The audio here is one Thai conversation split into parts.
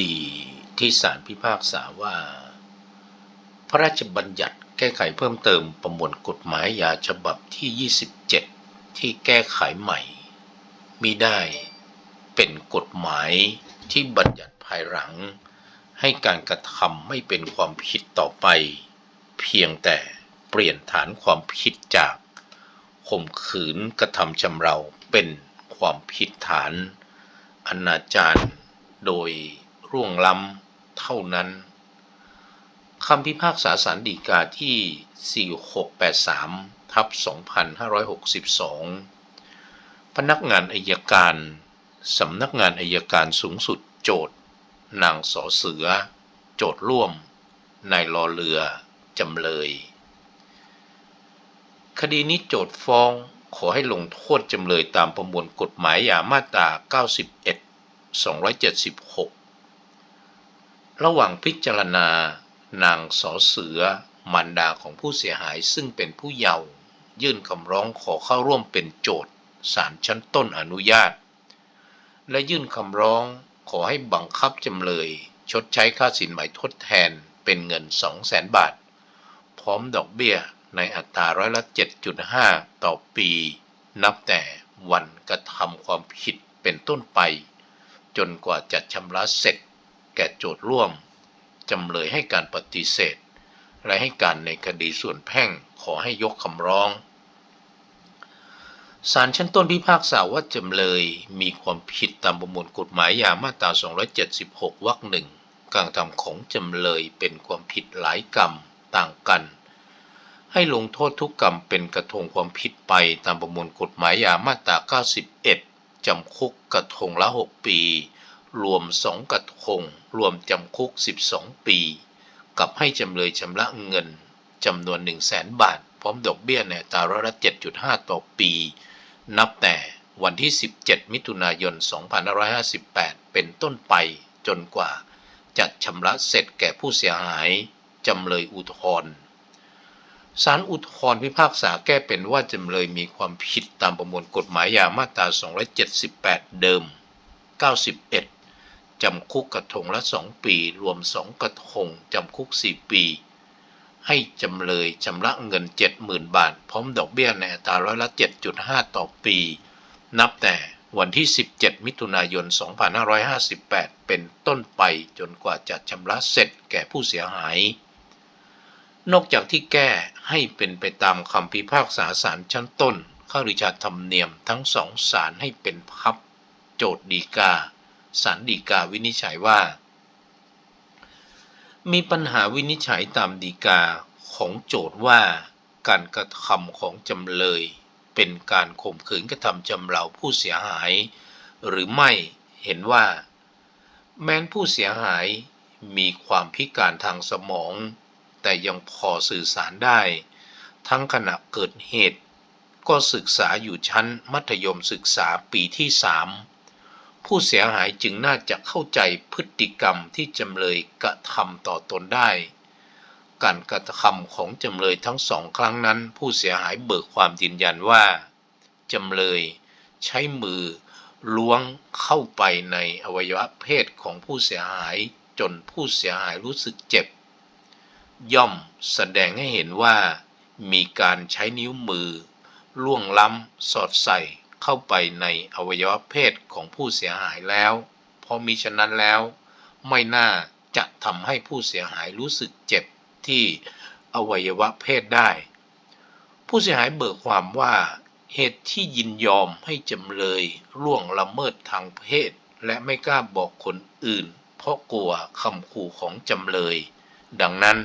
ดี ที่ศาลพิพากษาว่า พระราชบัญญัติแก้ไขเพิ่มเติมประมวลกฎหมายยาฉบับที่ 27 ที่แก้ไขใหม่มิได้เป็นกฎหมายที่บัญญัติภายหลัง ให้การกระทำไม่เป็นความผิดต่อไป เพียงแต่เปลี่ยนฐานความผิดจากข่มขืนกระทำชำเราเป็นความผิดฐานอนาจารโดย ร่วงล้ำเท่านั้นคำพิพากษาสารดีกาที่ 4683 ทับ 2562 พนักงานอายการสำนักงานอายการสูงสุดโจทย์นางสอเสือ โจทย์ร่วมนายรอเรือ จำเลย คดีนี้โจทย์ฟ้องขอให้ลงโทษจำเลยตามประมวลกฎหมายยามาตรา91 276 ระหว่างพิจารณานางสอเสือมารดาของผู้เสียหายซึ่งเป็นผู้เยาว์ยื่นคำร้องขอเข้าร่วมเป็นโจทย์ศาลชั้นต้นอนุญาต และยื่นคำร้องขอให้บังคับจำเลย ชดใช้ค่าสินไหมทดแทนเป็นเงิน 200,000บาท พร้อมดอกเบี้ยในอัตราร้อยละ 7.5 ต่อปี นับแต่วันกระทำความผิดเป็นต้นไป จนกว่าจะชำระเสร็จ แก่โจทย์ร่วม จำเลยให้การปฏิเสธ และให้การในคดีส่วนแพ่งขอให้ยกคำร้องศาลชั้นต้นพิพากษาว่าจำเลยมีความผิดตามประมวลกฎหมายยามาตรา 276 วรรคหนึ่งการทำของจำเลยเป็นความผิดหลายกรรมต่างกัน ให้ลงโทษทุกกรรมเป็นกระทงความผิดไปตามประมวลกฎหมายยามาตรา 91 จำคุกกระทงละ 6 ปี รวม2กระทง รวมจำคุก 12 ปี กับให้จำเลยชำระเงินจำนวน 1 0 0 0 0 0บาท พร้อมดอกเบี้ยในตราร้อยละ7.5 ต่อปี นับแต่วันที่ 17 มิถุนายน 2558 เป็นต้นไปจนกว่าจะชำระเสร็จแก่ผู้เสียหายจำเลยอุทธรณ์ศาลอุทธรณ์พิพากษาแก้เป็นว่าจำเลยมีความผิดตามประมวลกฎหมายยามาตรา 278 เดิม 91 จำคุกกระทงละ2ปี รวม2กระทงจำคุก4ปี ให้จำเลยชำระเงิน 70,000 บาท พร้อมดอกเบี้ยในอัตราร้อยละ 7.5 ต่อปี นับแต่วันที่ 17 มิถุนายน 2558 เป็นต้นไปจนกว่าจะชำระเสร็จแก่ผู้เสียหาย นอกจากที่แก้ให้เป็นไปตามคำพิพากษาศาลชั้นต้นข้าริชาธรรมเนียมทั้งสองศาลให้เป็นพับ โจทย์ดีกา ศาลดีกาวินิจฉัยว่า มีปัญหาวินิจฉัยตามดีกาของโจทย์ว่าการกระทำของจำเลย เป็นการข่มขืนกระทำจำเราผู้เสียหาย หรือไม่เห็นว่า แม้นผู้เสียหายมีความพิการทางสมอง แต่ยังพอสื่อสารได้ ทั้งขณะเกิดเหตุ ก็ศึกษาอยู่ชั้นมัธยมศึกษาปีที่สาม ผู้เสียหายจึงน่าจะเข้าใจพฤติกรรมที่จำเลยกระทำต่อตนได้ การกระทำของจำเลยทั้งสองครั้งนั้น ผู้เสียหายเบิกความยืนยันว่าจำเลยใช้มือล้วงเข้าไปในอวัยวะเพศของผู้เสียหายจนผู้เสียหายรู้สึกเจ็บ ย่อมแสดงให้เห็นว่ามีการใช้นิ้วมือ ล่วงล้ำสอดใส่ เข้าไปในอวัยวะเพศของผู้เสียหายแล้ว เพราะมิฉะนั้นแล้ว ไม่น่าจะทำให้ผู้เสียหายรู้สึกเจ็บที่อวัยวะเพศได้ ผู้เสียหายเบิกความว่าเหตุที่ยินยอมให้จำเลยล่วงละเมิดทางเพศ และไม่กล้าบอกคนอื่น เพราะกลัวคำขู่ของจำเลย ดังนั้น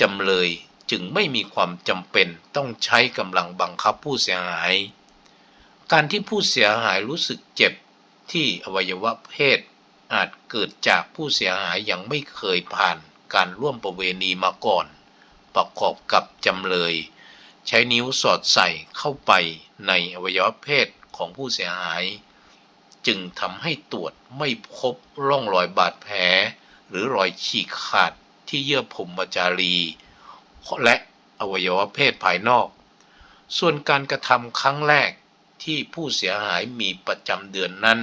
จำเลยจึงไม่มีความจำเป็นต้องใช้กำลังบังคับผู้เสียหาย การที่ผู้เสียหายรู้สึกเจ็บที่อวัยวะเพศ อาจเกิดจากผู้เสียหายยังไม่เคยผ่านการร่วมประเวณีมาก่อน ประกอบกับจำเลย ใช้นิ้วสอดใส่เข้าไปในอวัยวะเพศของผู้เสียหาย จึงทำให้ตรวจไม่พบร่องรอยบาดแผล หรือรอยฉีกขาดที่เยื่อพรหมจารีและอวัยวะเพศภายนอก ส่วนการกระทำครั้งแรก ที่ผู้เสียหายมีประจำเดือนนั้น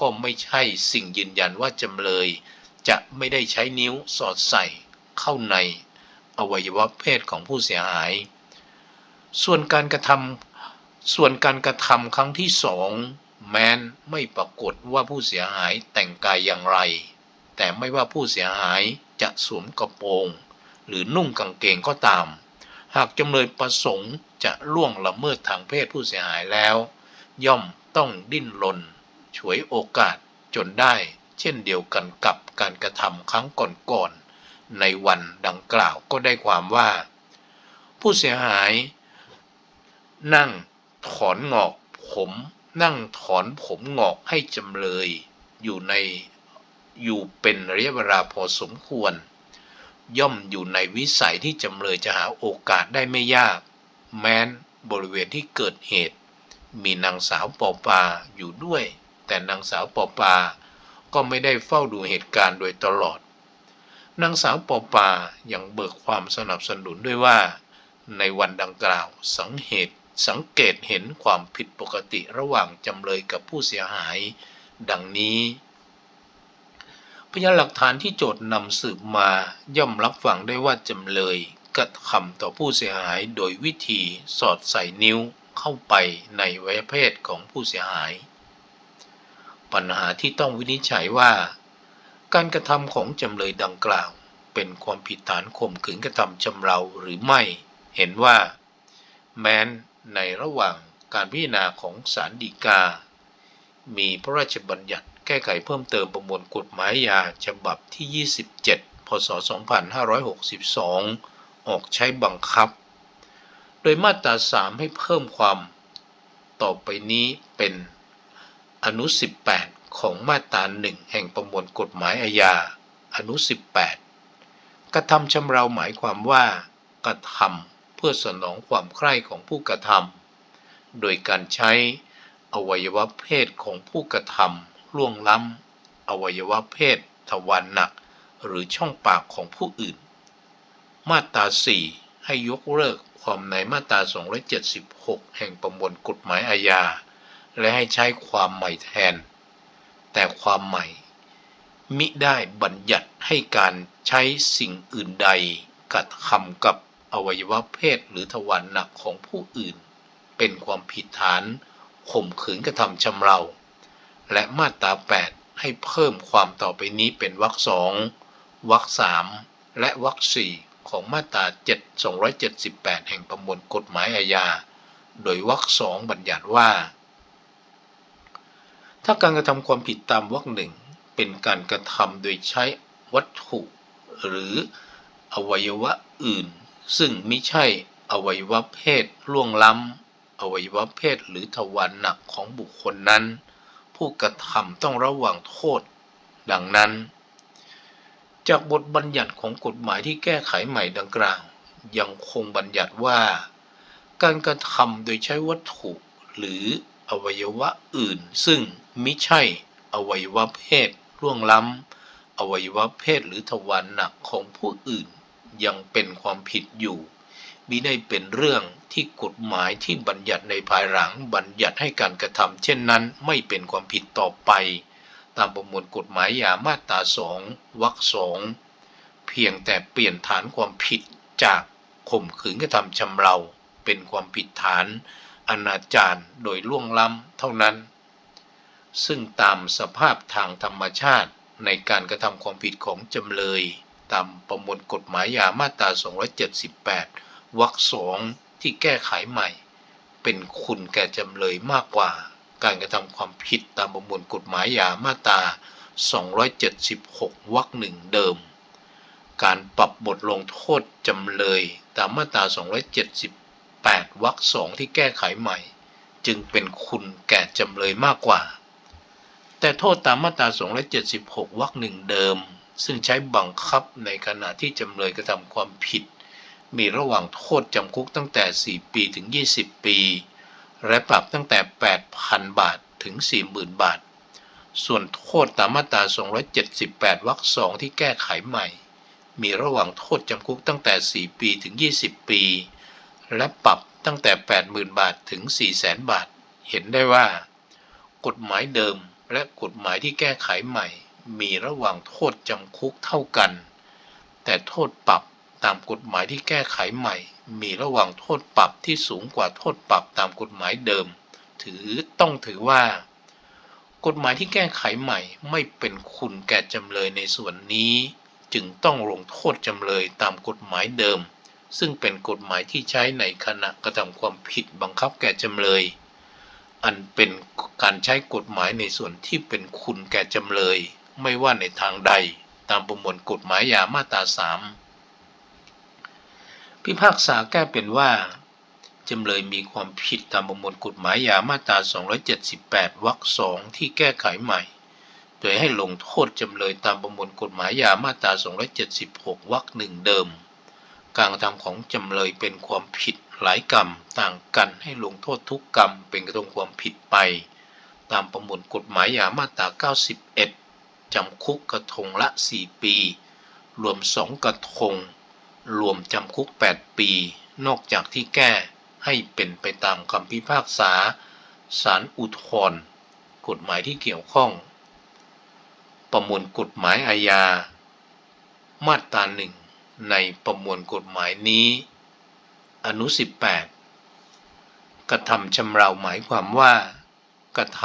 ก็ไม่ใช่สิ่งยืนยันว่าจำเลย จะไม่ได้ใช้นิ้วสอดใส่เข้าในอวัยวะเพศของผู้เสียหาย ส่วนการกระทำส่วนการกระทำครั้งที่สองแม้นไม่ปรากฏว่าผู้เสียหายแต่งกายอย่างไร แต่ไม่ว่าผู้เสียหายจะสวมกระโปรง หรือนุ่งกางเกงก็ตาม หากจำเลยประสงค์จะล่วงละเมิดทางเพศผู้เสียหายแล้ว ย่อมต้องดิ้นรนฉวยโอกาสจนได้ เช่นเดียวกันกับการกระทำครั้งก่อนๆในวันดังกล่าวก็ได้ความว่า ผู้เสียหาย นั่งถอนงอกผม นั่งถอนผมงอกให้จำเลยอยู่ในอยู่เป็นระยะเวลาพอสมควร ย่อมอยู่ในวิสัยที่จำเลยจะหาโอกาสได้ไม่ยาก แม้นบริเวณที่เกิดเหตุ มีนางสาวปอปาอยู่ด้วย แต่นางสาวปอปา ก็ไม่ได้เฝ้าดูเหตุการณ์โดยตลอด นางสาวปอปายังเบิกความสนับสนุนด้วยว่า ในวันดังกล่าวสังเหตุสังเกตเห็นความผิดปกติระหว่างจำเลยกับผู้เสียหาย ดังนี้ พยานหลักฐานที่โจทย์นำสืบมาย่อมรับฟังได้ว่าจำเลยกระทำต่อผู้เสียหายโดยวิธีสอดใส่นิ้วเข้าไปในไวยเพศของผู้เสียหาย ปัญหาที่ต้องวินิจฉัยว่า การกระทำของจำเลยดังกล่าว เป็นความผิดฐานข่มขืนกระทำจำเราหรือไม่ เห็นว่า แม้นในระหว่างการพิจารณาของศาลฎีกา มีพระราชบัญญัติ แก้ไขเพิ่มเติมประมวลกฎหมายยาฉบับที่ 27 พศ 2562 ออกใช้บังคับ โดยมาตรา 3 ให้เพิ่มความ ต่อไปนี้เป็นอนุ 18 ของมาตรา1แห่งประมวลกฎหมายอาญา อนุ 18 กระทำชำเราหมายความว่า กระทำเพื่อสนองความใคร่ของผู้กระทำโดยการใช้อวัยวะเพศของผู้กระทำ ล่วงล้ำ อวัยวะเพศ ทวารหนัก หรือช่องปากของผู้อื่น มาตรา 4 ให้ยกเลิกความในมาตรา 276 แห่งประมวลกฎหมายอาญา และให้ใช้ความใหม่แทน แต่ความใหม่ มิได้บัญญัติให้การใช้สิ่งอื่นใดกระทำกับอวัยวะเพศหรือทวารหนักของผู้อื่น เป็นความผิดฐานข่มขืนกระทำชำเรา และมาตรา 8 ให้เพิ่มความต่อไปนี้เป็นวรรคสองวรรคสามและวรรคสี่ของมาตรา 7 278 แห่งประมวลกฎหมายอาญา โดยวรรคสองบัญญัติว่า ถ้าการกระทำความผิดตามวรรคหนึ่งเป็นการกระทำโดยใช้วัตถุ หรืออวัยวะอื่น ซึ่งไม่ใช่อวัยวะเพศล่วงล้ำอวัยวะเพศหรือทวารหนักของบุคคลนั้น ผู้กระทำต้องระวังโทษ ดังนั้น จากบทบัญญัติของกฎหมายที่แก้ไขใหม่ดังกล่าว ยังคงบัญญัติว่า การกระทำโดยใช้วัตถุ หรืออวัยวะอื่น ซึ่งมิใช่อวัยวะเพศล่วงล้ำอวัยวะเพศหรือทวารหนักของผู้อื่นยังเป็นความผิดอยู่ มิได้เป็นเรื่องที่กฎหมายที่บัญญัติในภายหลังบัญญัติให้การกระทำเช่นนั้นไม่เป็นความผิดต่อไป ตามประมวลกฎหมายยามาตราสองวรรคสองเพียงแต่เปลี่ยนฐานความผิดจากข่มขืนกระทำชำเราเป็นความผิดฐาน อนาจารโดยล่วงล้ำเท่านั้น ซึ่งตามสภาพทางธรรมชาติในการกระทำความผิดของจำเลย ตามประมวลกฎหมายยามาตรา 278 วรรคสองที่แก้ไขใหม่ เป็นคุณแก่จำเลยมากกว่า การกระทำความผิดตามประมวลกฎหมายยามาตรา 276 วรรคหนึ่งเดิม การปรับบทลงโทษจำเลยตามมาตรา 278 วรรคสองที่แก้ไขใหม่ จึงเป็นคุณแก่จำเลยมากกว่า แต่โทษตามมาตรา 276 วรรคหนึ่งเดิม ซึ่งใช้บังคับในขณะที่จำเลยกระทำความผิด มีระหว่างโทษจำคุกตั้งแต่ 4 ปีถึง 20 ปี และปรับตั้งแต่ 8,000 บาทถึง 40,000 บาท ส่วนโทษตามมาตรา 278 วรรคสองที่แก้ไขใหม่ มีระหว่างโทษจำคุกตั้งแต่ 4 ปีถึง 20 ปี และปรับตั้งแต่ 80,000 บาทถึง 400,000 บาท เห็นได้ว่า กฎหมายเดิมและกฎหมายที่แก้ไขใหม่ มีระหว่างโทษจำคุกเท่ากัน แต่โทษปรับ ตามกฎหมายที่แก้ไขใหม่ มีระหว่างโทษปรับที่สูงกว่าโทษปรับตามกฎหมายเดิม ถือต้องถือว่า กฎหมายที่แก้ไขใหม่ไม่เป็นคุณแก่จำเลยในส่วนนี้ จึงต้องลงโทษจำเลยตามกฎหมายเดิม ซึ่งเป็นกฎหมายที่ใช้ในขณะกระทำความผิดบังคับแก่จำเลย อันเป็นการใช้กฎหมายในส่วนที่เป็นคุณแก่จำเลย ไม่ว่าในทางใด ตามประมวลกฎหมายยามาตราสาม พิพากษาแก้เป็นว่า จำเลยมีความผิดตามประมวลกฎหมายยามาตรา 278 วรรคสองที่แก้ไขใหม่ โดยให้ลงโทษจำเลยตามประมวลกฎหมายยามาตรา 276 วรรคหนึ่งเดิม การกระทำของจำเลยเป็นความผิดหลายกรรมต่างกันให้ลงโทษทุกกรรมเป็นกระทงความผิดไป ตามประมวลกฎหมายยามาตรา 91 จำคุกกระทงละ 4 ปี รวม 2 กระทง รวมจำคุก 8 ปี นอกจากที่แก้ให้เป็นไปตามคำพิพากษาศาลอุทธรณ์กฎหมายที่เกี่ยวข้อง ประมวลกฎหมายอาญา มาตราหนึ่งในประมวลกฎหมายนี้ อนุ 18 กระทำชำเราหมายความว่า กระท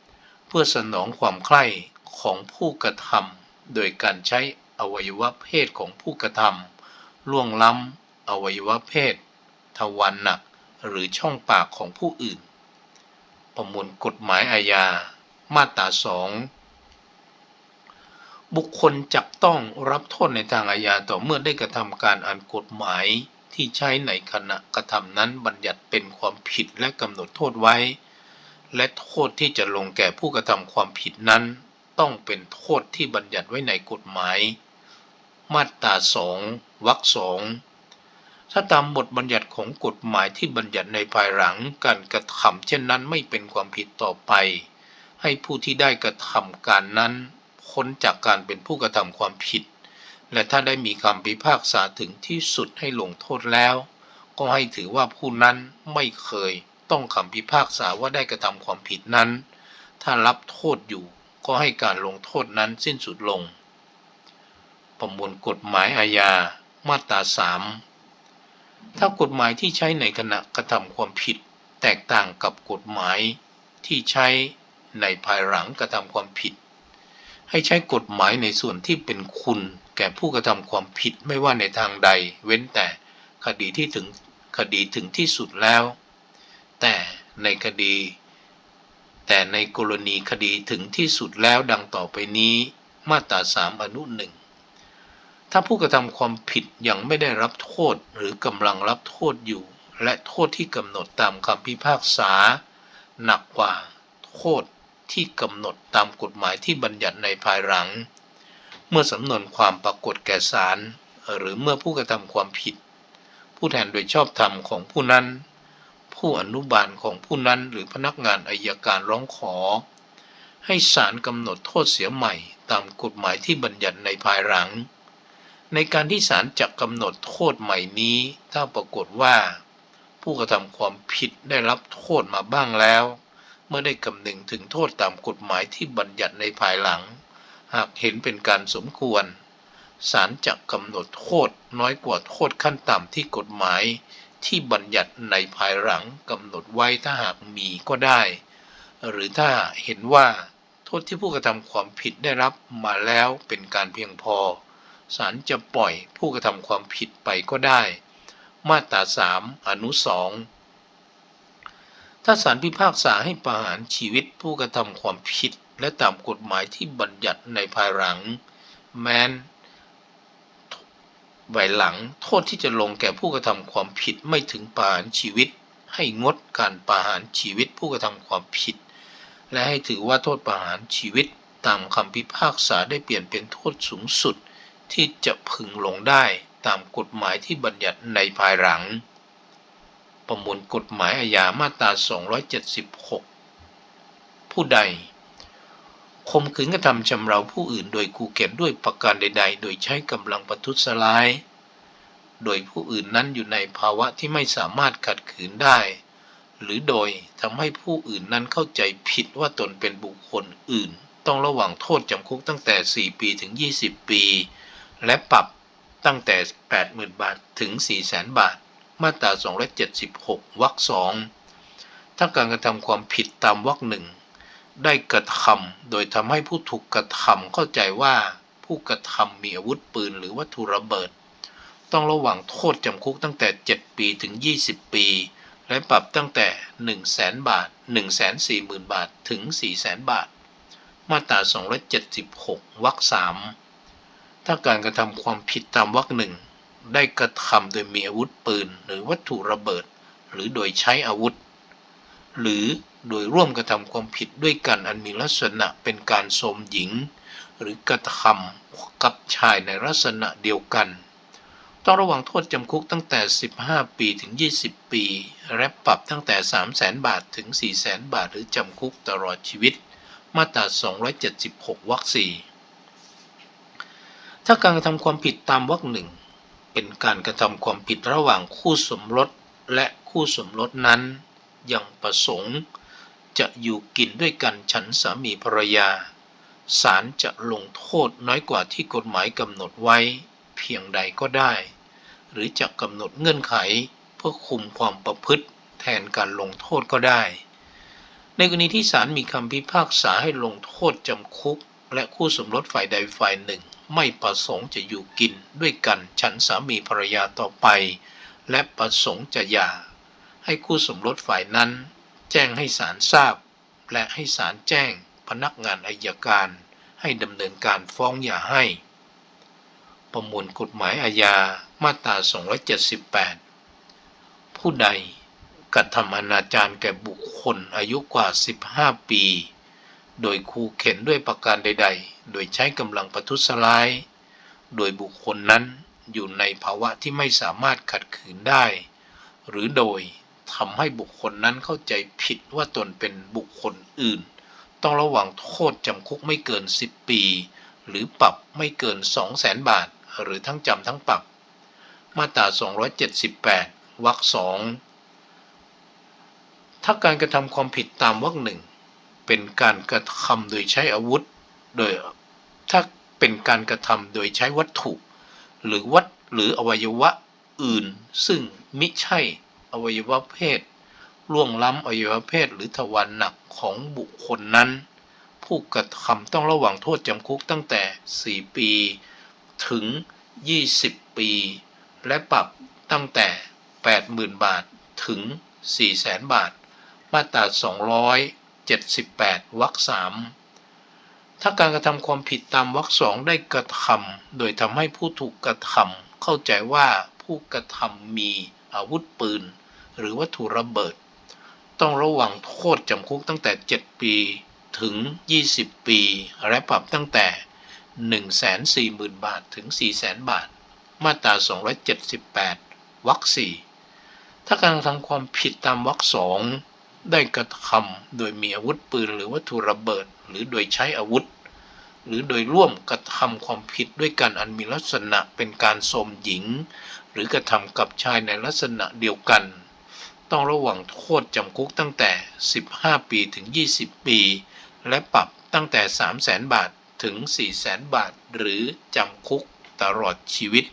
ำเพื่อสนองความใคร่ของผู้กระทำโดยการใช้อวัยวะเพศของผู้กระทำ ล่วงล้ำอวัยวะเพศ ทวารหนัก หรือช่องปากของผู้อื่น ประมวลกฎหมายอาญา มาตราสองบุคคลจักต้องรับโทษในทางอาญาต่อเมื่อได้กระทำการอันกฎหมายที่ใช้ในขณะกระทำนั้นบัญญัติเป็นความผิดและกำหนดโทษไว้ และโทษที่จะลงแก่ผู้กระทำความผิดนั้น ต้องเป็นโทษที่บัญญัติไว้ในกฎหมาย มาตราสอง วรรคสองถ้าตามบทบัญญัติของกฎหมายที่บัญญัติในภายหลังการกระทำเช่นนั้นไม่เป็นความผิดต่อไป ให้ผู้ที่ได้กระทำการนั้นพ้นจากการเป็นผู้กระทำความผิด และถ้าได้มีคำพิพากษาถึงที่สุดให้ลงโทษแล้ว ก็ให้ถือว่าผู้นั้นไม่เคย ต้องคำพิพากษาว่าได้กระทำความผิดนั้น ถ้ารับโทษอยู่ก็ให้การลงโทษนั้นสิ้นสุดลง ประมวลกฎหมายอาญา มาตราสามถ้ากฎหมายที่ใช้ในขณะกระทำความผิด แตกต่างกับกฎหมายที่ใช้ในภายหลังกระทำความผิด ให้ใช้กฎหมายในส่วนที่เป็นคุณ แก่ผู้กระทำความผิดไม่ว่าในทางใด เว้นแต่คดีที่ถึงคดีถึงที่สุดแล้ว แต่ในคดี แต่ในกรณีคดีถึงที่สุดแล้วดังต่อไปนี้ มาตราสามอนุหนึ่ง ถ้าผู้กระทำความผิดยังไม่ได้รับโทษหรือกำลังรับโทษอยู่ และโทษที่กำหนดตามคำพิพากษา หนักกว่าโทษที่กำหนดตามกฎหมายที่บัญญัติในภายหลัง เมื่อสำนวนความปรากฏแก่ศาลหรือเมื่อผู้กระทำความผิด ผู้แทนโดยชอบธรรมของผู้นั้น ผู้อนุบาลของผู้นั้นหรือพนักงานอายการร้องขอ ให้ศาลกำหนดโทษเสียใหม่ตามกฎหมายที่บัญญัติในภายหลัง ในการที่ศาลจะกำหนดโทษใหม่นี้ ถ้าปรากฏว่า ผู้กระทำความผิดได้รับโทษมาบ้างแล้ว เมื่อได้กำหนึงถึงโทษตามกฎหมายที่บัญญัติในภายหลัง หากเห็นเป็นการสมควรศาลจะกำหนดโทษน้อยกว่าโทษขั้นต่ำที่กฎหมาย ที่บัญญัติในภายหลังกำหนดไว้ถ้าหากมีก็ได้ หรือถ้าเห็นว่า โทษที่ผู้กระทำความผิดได้รับมาแล้วเป็นการเพียงพอ ศาลจะปล่อยผู้กระทำความผิดไปก็ได้ มาตราสามอนุสองถ้าศาลพิพากษาให้ประหารชีวิตผู้กระทำความผิดและตามกฎหมายที่บัญญัติในภายหลัง แม้นไวหลังโทษที่จะลงแก่ผู้กระทำความผิดไม่ถึงประหารชีวิต ให้งดการประหารชีวิตผู้กระทำความผิด และให้ถือว่าโทษประหารชีวิตตามคำพิพากษาได้เปลี่ยนเป็นโทษสูงสุด ที่จะพึงลงได้ตามกฎหมายที่บัญญัติในภายหลัง ประมวลกฎหมายอาญามาตรา 276 ผู้ใดข่มขืนกระทำชำเราผู้อื่นโดยกูเก็บด้วยประการใด ๆ โดยใช้กำลังประทุษร้าย โดยผู้อื่นนั้นอยู่ในภาวะที่ไม่สามารถขัดขืนได้ หรือโดยทำให้ผู้อื่นนั้นเข้าใจผิดว่าตนเป็นบุคคลอื่น ต้องระวังโทษจำคุกตั้งแต่ 4 ปีถึง 20 ปี และปรับตั้งแต่ 80,000 บาทถึง 400,000 บาท มาตรา 276 วรรคสองถ้าการกระทำความผิดตามวรรคหนึ่งได้กระทำโดยทำให้ผู้ถูกกระทำเข้าใจว่าผู้กระทำมีอาวุธปืนหรือวัตถุระเบิด ต้องระวังโทษจำคุกตั้งแต่ 7 ปีถึง 20 ปี และปรับตั้งแต่ 1 0 0 0 0แบาท 1 4 0 0 0 0 บาทถึง4 0 0 0 0 บาท มาตรา 276 วรรคสาม ถ้าการกระทำความผิดตามวรรคหนึ่ง ได้กระทำโดยมีอาวุธปืน หรือวัตถุระเบิด หรือโดยใช้อาวุธ หรือโดยร่วมกระทำความผิดด้วยกันอันมีลักษณะเป็นการโสมหญิง หรือกระทำกับชายในลักษณะเดียวกัน ต้องระวังโทษจำคุกตั้งแต่ 15 ปีถึง 20 ปี และปรับตั้งแต่ 3 0 0 0 0 0 บาทถึง 4 0 0 0 0 0 บาท หรือจำคุกตลอดชีวิต มาตรา 276 วรรคสี่ ถ้าการกระทำความผิดตามวรรคหนึ่งเป็นการกระทำความผิดระหว่างคู่สมรสและคู่สมรสนั้นยังประสงค์ จะอยู่กินด้วยกันฉันสามีภรรยาศาลจะลงโทษน้อยกว่าที่กฎหมายกำหนดไว้เพียงใดก็ได้ หรือจะกำหนดเงื่อนไขเพื่อคุมความประพฤติแทนการลงโทษก็ได้ ในกรณีที่ศาลมีคำพิพากษาให้ลงโทษจำคุก และคู่สมรสฝ่ายใดฝ่ายหนึ่ง ไม่ประสงค์จะอยู่กินด้วยกันฉันสามีภรรยาต่อไป และประสงค์จะหย่า ให้คู่สมรสฝ่ายนั้น แจ้งให้ศาลทราบ และให้ศาลแจ้งพนักงานอายการ ให้ดำเนินการฟ้องหย่าให้ ประมวลกฎหมายอาญามาตรา 278 ผู้ใดกระทำอนาจารแก่บุคคลอายุกว่า 15 ปี โดยคูเข็นด้วยประการใด ๆ โดยใช้กำลังประทุษร้าย โดยบุคคลนั้นอยู่ในภาวะที่ไม่สามารถขัดขืนได้ หรือโดยทำให้บุคคลนั้นเข้าใจผิดว่าตนเป็นบุคคลอื่น ต้องระวังโทษจำคุกไม่เกิน 10 ปี หรือปรับไม่เกิน 200,000บาท หรือทั้งจำทั้งปรับ มาตรา 278 วรรคสองถ้าการกระทำความผิดตามวรรคหนึ่งเป็นการกระทำโดยใช้อาวุธ โดย ถ้าเป็นการกระทำโดยใช้วัตถุ หรือวัดหรืออวัยวะอื่น ซึ่งมิใช่อวัยวะเพศล่วงล้ำอวัยวะเพศหรือทวารหนักของบุคคลนั้น ผู้กระทำต้องระวังโทษจำคุกตั้งแต่ 4 ปี ถึง 20 ปี และปรับตั้งแต่ 80,000 บาทถึง 400,000 บาท มาตรา 278 วรรคสาม ถ้าการกระทำความผิดตามวรรคสองได้กระทำโดยทำให้ผู้ถูกกระทำเข้าใจว่าผู้กระทำมีอาวุธปืน หรือวัตถุระเบิด ต้องระวังโทษจำคุกตั้งแต่ 7 ปีถึง 20 ปี และปรับตั้งแต่ 140,000 บาทถึง 400,000 บาท มาตรา 278 วรรคสี่ถ้าการทำความผิดตามวรรคสอง ได้กระทำโดยมีอาวุธปืนหรือวัตถุระเบิด หรือโดยใช้อาวุธ หรือโดยร่วมกระทำความผิดด้วยกันอันมีลักษณะเป็นการโสมหญิง หรือกระทำกับชายในลักษณะเดียวกัน ต้องระวังโทษจำคุกตั้งแต่ 15 ปีถึง 20 ปี และปรับตั้งแต่ 3 0 0 0 0 0 บาทถึง 4 0 0 0 0 0 บาท หรือจำคุกตลอดชีวิต